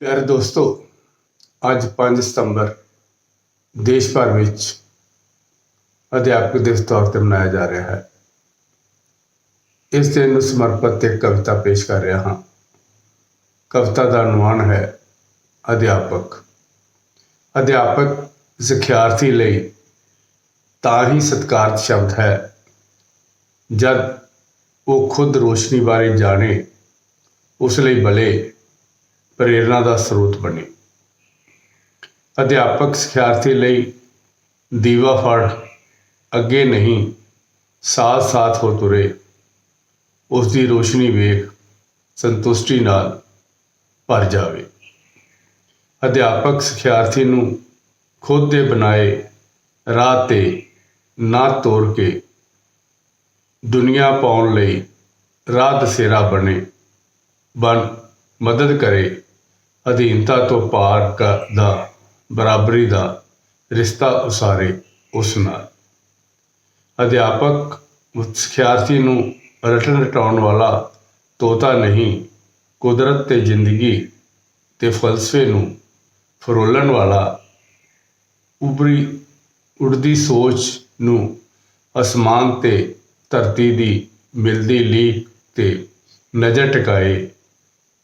ਪਿਆਰੇ ਦੋਸਤੋ, ਅੱਜ 5 ਸਤੰਬਰ ਦੇਸ਼ ਭਰ ਵਿੱਚ ਅਧਿਆਪਕ ਦਿਵਸ ਤੌਰ ਤੇ ਮਨਾਇਆ ਜਾ ਰਿਹਾ ਹੈ। ਇਸ ਦਿਨ ਨੂੰ ਸਮਰਪਿਤ ਇੱਕ ਕਵਿਤਾ ਪੇਸ਼ ਕਰ ਰਿਹਾ ਹਾਂ। ਕਵਿਤਾ ਦਾ ਅਨੁਮਾਨ ਹੈ, ਅਧਿਆਪਕ। ਅਧਿਆਪਕ ਸਿੱਖਿਆਰਥੀ ਲਈ ਤਾਂ ਹੀ ਸਤਿਕਾਰਤ ਸ਼ਬਦ ਹੈ, ਜਦ ਉਹ ਖੁਦ ਰੋਸ਼ਨੀ ਬਾਰੇ ਜਾਣੇ, ਉਸ ਲਈ ਭਲੇ ਪ੍ਰੇਰਣਾ ਦਾ ਸਰੋਤ ਬਣੇ। ਅਧਿਆਪਕ ਸਿਖਿਆਰਥੀ ਲਈ ਦੀਵਾ ਫੜ, ਅੱਗੇ ਨਹੀਂ ਸਾਥ ਸਾਥ ਹੋ ਤੁਰੇ। ਉਸ ਦੀ ਰੋਸ਼ਨੀ ਵੇਖ, ਸੰਤੁਸ਼ਟੀ ਨਾਲ ਭਰ ਜਾਵੇ। ਅਧਿਆਪਕ ਸਿਖਿਆਰਥੀ ਨੂੰ ਖੁਦ ਦੇ ਬਣਾਏ ਰਾਹ ਤੇ ਨਾ ਤੋਰ ਕੇ ਦੁਨੀਆ ਪਾਉਣ ਲਈ ਰਾਹ ਦਸੇਰਾ ਬਣੇ, ਬਣ ਮਦਦ ਕਰੇ। ਅਧੀਨਤਾ ਤੋਂ ਪਾਰ ਦਾ, ਬਰਾਬਰੀ ਦਾ ਰਿਸ਼ਤਾ ਉਸਾਰੇ ਉਸ ਨਾਲ। ਅਧਿਆਪਕ ਸਿਖਿਆਰਥੀ ਨੂੰ ਰਟਨ ਰਟਾਉਣ ਵਾਲਾ ਤੋਤਾ ਨਹੀਂ, ਕੁਦਰਤ ਤੇ ਜ਼ਿੰਦਗੀ ਤੇ ਫਲਸਫੇ ਨੂੰ ਫਰੋਲਣ ਵਾਲਾ ਉਭਰੀ ਉੜਦੀ ਸੋਚ ਨੂੰ ਅਸਮਾਨ ਤੇ ਧਰਤੀ ਦੀ ਮਿਲਦੀ ਲੀਕ ਤੇ ਨਜ਼ਰ ਟਿਕਾਏ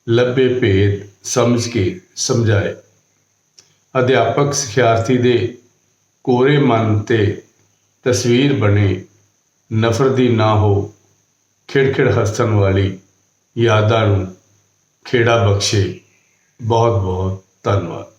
ਲੱਭੇ ਭੇਦ ਸਮਝ ਕੇ ਸਮਝਾਏ। ਅਧਿਆਪਕ ਸਿਖਿਆਰਥੀ ਦੇ ਕੋਰੇ ਮਨ ਤੇ ਤਸਵੀਰ ਬਣੇ ਨਫ਼ਰਤ ਦੀ ਨਾ ਹੋ, ਖਿੜਖਿੜ ਹੱਸਣ ਵਾਲੀ ਯਾਦਾਂ ਨੂੰ ਖੇੜਾ ਬਖਸ਼ੇ। ਬਹੁਤ ਬਹੁਤ ਧੰਨਵਾਦ।